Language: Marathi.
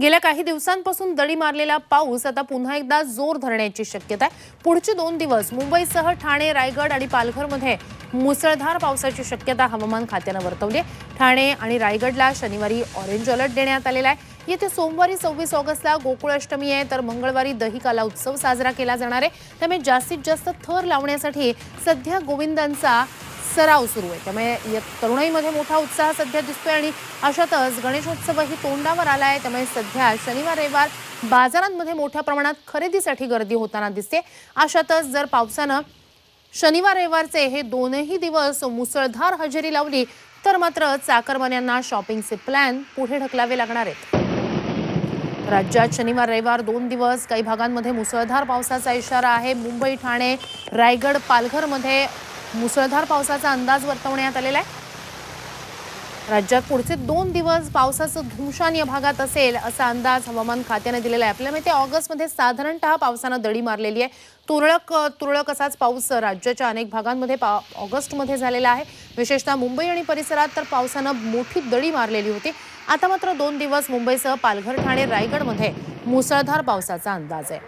गेल्या काही दिवसांपासून दडी मारलेला पाऊस आता पुन्हा एकदा जोर धरण्याची शक्यता आहे. पुढचे दोन दिवस मुंबईसह ठाणे रायगड आणि पालघरमध्ये मुसळधार पावसाची शक्यता हवामान खात्यानं वर्तवली आहे. ठाणे आणि रायगडला शनिवारी ऑरेंज अलर्ट देण्यात आलेला आहे. येत्या सोमवारी सव्वीस ऑगस्टला गोकुळाष्टमी आहे तर मंगळवारी दहिकाला उत्सव साजरा केला जाणार आहे. त्यामुळे जास्तीत जास्त थर लावण्यासाठी सध्या गोविंदांचा सराव सुरू आहे. त्यामुळे तरुणाईमध्ये मोठा उत्साह सध्या दिसतोय आणि अशातच गणेशोत्सवही तोंडावर आला आहे त्यामुळे सध्या शनिवार रविवार बाजारांमध्ये मोठ्या प्रमाणात खरेदीसाठी गर्दी होताना दिसते. अशातच जर पावसानं शनिवार रविवारचे हे दोनही दिवस मुसळधार हजेरी लावली तर मात्र चाकरमान्यांना शॉपिंगचे प्लॅन पुढे ढकलावे लागणार आहेत. राज्यात शनिवार रविवार दोन दिवस काही भागांमध्ये मुसळधार पावसाचा इशारा आहे. मुंबई ठाणे रायगड पालघरमध्ये मुसळधार पावसाचा अंदाज वर्तवण्यात आलेला आहे. राज्यात पुढचे दोन दिवस पावसाचं धुमशान या भागात असेल असा अंदाज हवामान खात्याने दिलेला आहे. आपल्याला माहिती आहे ऑगस्टमध्ये साधारणतः पावसानं दडी मारलेली आहे. तुरळक तुरळक असाच पाऊस राज्याच्या अनेक भागांमध्ये पा ऑगस्टमध्ये झालेला आहे. विशेषतः मुंबई आणि परिसरात तर पावसानं मोठी दडी मारलेली होती. आता मात्र दोन दिवस मुंबईसह पालघर ठाणे रायगडमध्ये मुसळधार पावसाचा अंदाज आहे.